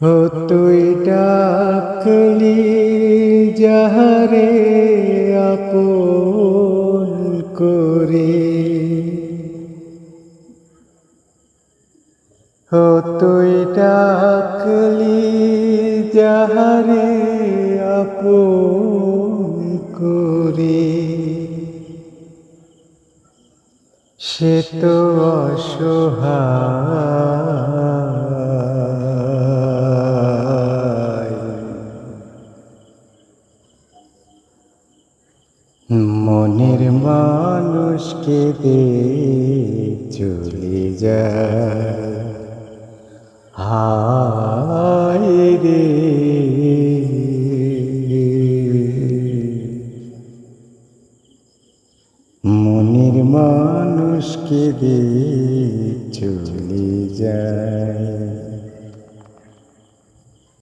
ও তুই ডাকলি যাহারে আপন করে। ও তুই ডাকলি যাহারে আপন করে। সে তো অসহায়। মনের মানুষকে দে চলে যায় হায় রে। মনের মানুষকে দে চলে